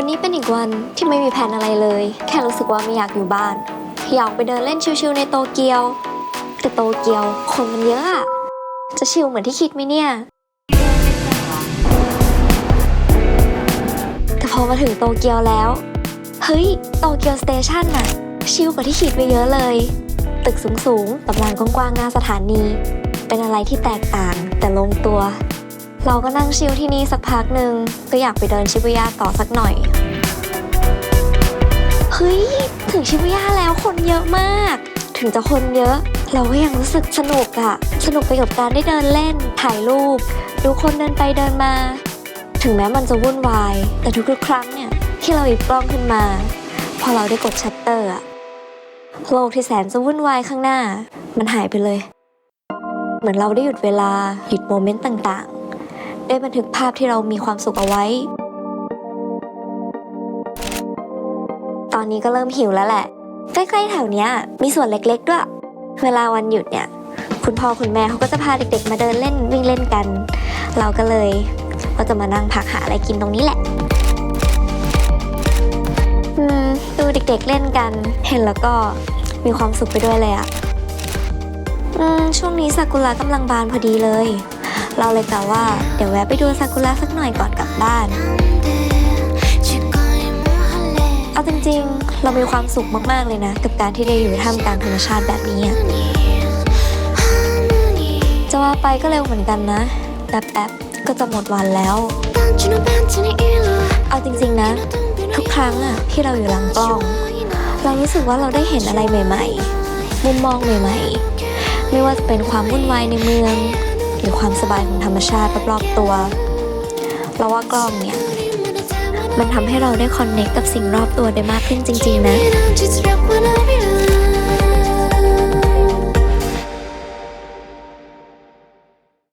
วันนี้เป็นอีกวันที่ไม่มีแผนอะไรเลย แค่รู้สึกว่าไม่อยากอยู่บ้าน อยากไปเดินเล่นชิลๆในโตเกียว แต่โตเกียวคนมันเยอะอะจะชิลเหมือนที่คิดไหมเนี่ยแต่พอมาถึงโตเกียวแล้ว เฮ้ย โตเกียวสเตชันน่ะชิลกว่าที่คิดไปเยอะเลย ตึกสูงๆกับลานกว้างๆหน้าสถานี เป็นอะไรที่แตกต่างแต่ลงตัว เราก็นั่งชิลที่นี่สักพักหนึ่งก็อยากไปเดินชิบุย่าต่อสักหน่อย เฮ้ย ถึงชิบุย่าแล้วคนเยอะมาก ถึงจะคนเยอะ เราก็ยังรู้สึกสนุกอะสนุกไปกับการได้เดินเล่น ถ่ายรูป ดูคนเดินไปเดินมา ถึงแม้มันจะวุ่นวาย แต่ทุกๆ ครั้งเนี่ย ที่เราหยิบกล้องขึ้นมา พอเราได้กดชัตเตอร์อะโลกที่แสนจะวุ่นวายข้างหน้า มันหายไปเลย เหมือนเราได้หยุดเวลาหยุดโมเมนต์ต่างๆ ได้บันทึกภาพที่เรามีความสุขเอาไว้ ตอนนี้ก็เริ่มหิวแล้วแหละ ใกล้ๆแถวเนี้ย มีสวนเล็กๆด้วย เวลาวันหยุดเนี่ย คุณพ่อคุณแม่เขาก็จะพาเด็กๆ มาเดินเล่นวิ่งเล่นกัน เราก็เลยก็จะมานั่งพักหาอะไรกินตรงนี้แหละอืมดูเด็กๆเล่นกัน เห็นแล้วก็มีความสุขไปด้วยเลยอะอืมช่วงนี้ซากุระกำลังบานพอดีเลย เราเลยกะว่าเดี๋ยวแวะไปดูซากุระสักหน่อยก่อนกลับบ้าน เอาจริงๆ เรามีความสุขมากๆเลยนะ กับการที่ได้อยู่ท่ามกลางธรรมชาติแบบนี้อะจะว่าไปก็เร็วเหมือนกันนะแป๊บๆก็จะหมดวันแล้ว เอาจริงๆนะ ทุกครั้งอะที่เราอยู่หลังกล้อง เรารู้สึกว่าเราได้เห็นอะไรใหม่ ๆ มุมมองใหม่ ๆ ไม่ว่าจะเป็นความวุ่นวายในเมือง หรือความสบายของธรรมชาติรอบๆตัว เราว่ากล้องเนี่ย มันทำให้เราได้คอนเน็กกับสิ่งรอบตัวได้มากขึ้นจริง ๆ นะ